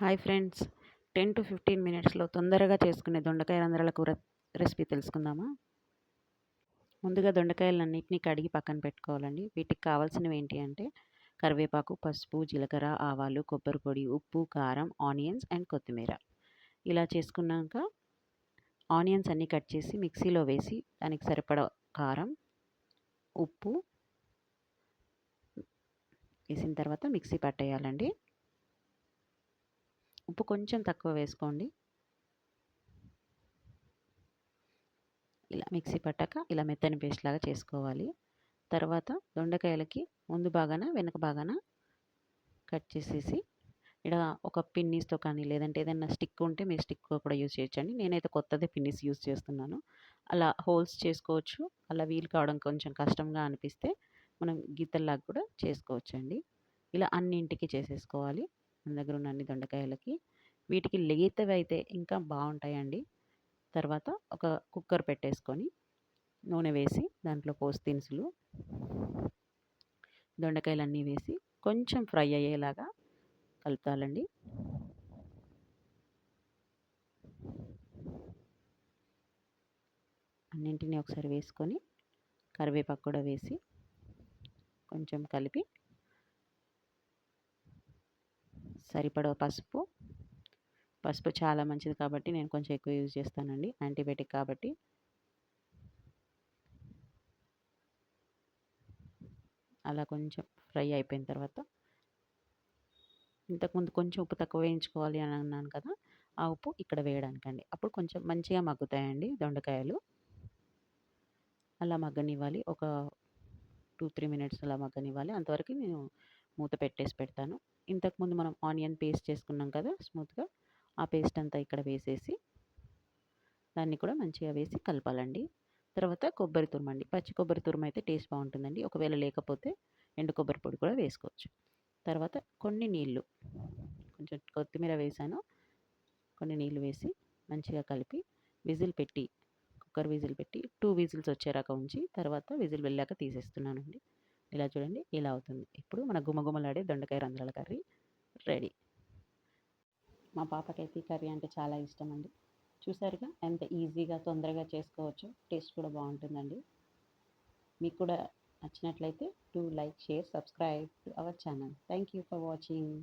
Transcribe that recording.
Hi friends. Ten to fifteen మినిట్స్లో తొందరగా చేసుకునే దొండకాయ రంధ్రాల కూర రెసిపీ తెలుసుకుందామా? ముందుగా దొండకాయలన్నింటినీ కడిగి పక్కన పెట్టుకోవాలండి. వీటికి కావాల్సినవి ఏంటి అంటే కరివేపాకు పసుపు జీలకర్ర ఆవాలు కొబ్బరి పొడి ఉప్పు కారం ఆనియన్స్ అండ్ కొత్తిమీర. ఇలా చేసుకున్నాక ఆనియన్స్ అన్నీ కట్ చేసి మిక్సీలో వేసి దానికి సరిపడ కారం ఉప్పు వేసిన తర్వాత మిక్సీ పట్టేయాలండి. ఉప్పు కొంచెం తక్కువ వేసుకోండి. ఇలా మిక్సీ పట్టాక ఇలా మెత్తని పేస్ట్ లాగా చేసుకోవాలి. తర్వాత దొండకాయలకి ముందు బాగాన వెనక బాగాన కట్ చేసేసి ఇక్కడ ఒక పిన్నీస్తో కానీ లేదంటే ఏదైనా స్టిక్ ఉంటే మీరు స్టిక్ కూడా యూజ్ చేయొచ్చండి. నేనైతే కొత్తదే పిన్నీస్ యూజ్ చేస్తున్నాను. అలా హోల్స్ చేసుకోవచ్చు. అలా వీలు కావడం కొంచెం కష్టంగా అనిపిస్తే మనం గీతల్లాగా కూడా చేసుకోవచ్చండి. ఇలా అన్నింటికి చేసేసుకోవాలి. మన దగ్గర ఉన్న అన్ని దొండకాయలకి వీటికి లేతవి అయితే ఇంకా బాగుంటాయండి. తర్వాత ఒక కుక్కర్ పెట్టేసుకొని నూనె వేసి దాంట్లో పోసి దినుసులు దొండకాయలన్నీ వేసి కొంచెం ఫ్రై అయ్యేలాగా కలుపుతాలండి. అన్నింటినీ ఒకసారి వేసుకొని కరివేపాకు కూడా వేసి కొంచెం కలిపి సరిపడ పసుపు. పసుపు చాలా మంచిది కాబట్టి నేను కొంచెం ఎక్కువ యూజ్ చేస్తానండి. యాంటీబయాటిక్ కాబట్టి. అలా కొంచెం ఫ్రై అయిపోయిన తర్వాత. ఇంతకుముందు కొంచెం ఉప్పు తక్కువ వేయించుకోవాలి అని అన్నాను కదా ఆ ఉప్పు ఇక్కడ వేయడానికండి. అప్పుడు కొంచెం మంచిగా మగ్గుతాయండి దొండకాయలు. అలా మగ్గనివ్వాలి. ఒక టూ త్రీ మినిట్స్ అలా మగ్గనివ్వాలి. అంతవరకు నేను మూత పెట్టేసి పెడతాను. ఇంతకుముందు మనం ఆనియన్ పేస్ట్ చేసుకున్నాం కదా స్మూత్గా ఆ పేస్ట్ అంతా ఇక్కడ వేసేసి దాన్ని కూడా మంచిగా వేసి కలపాలండి. తర్వాత కొబ్బరి తురుమండి పచ్చి కొబ్బరి తురుమ అయితే టేస్ట్ బాగుంటుందండి. ఒకవేళ లేకపోతే ఎండు కొబ్బరి పొడి కూడా వేసుకోవచ్చు. తర్వాత కొన్ని నీళ్ళు కొంచెం కొత్తిమీర వేసాను. కొన్ని నీళ్ళు వేసి మంచిగా కలిపి విజిల్ పెట్టి కుక్కర్ విజిల్ పెట్టి టూ విజిల్స్ వచ్చేరాక ఉంచి తర్వాత విజిల్ వెళ్ళాక తీసేస్తున్నానండి. ఇలా చూడండి ఇలా అవుతుంది. ఇప్పుడు మన గుమగుమలాడే దొండకాయ రంధ్రాల కర్రీ రెడీ. మా పాపకైతే ఈ కర్రీ అంటే చాలా ఇష్టం అండి చూసారుగా? ఎంత ఈజీగా తొందరగా చేసుకోవచ్చు. టేస్ట్ కూడా బాగుంటుందండి. మీకు కూడా నచ్చినట్లయితే to like share subscribe to our channel. Thank you for watching.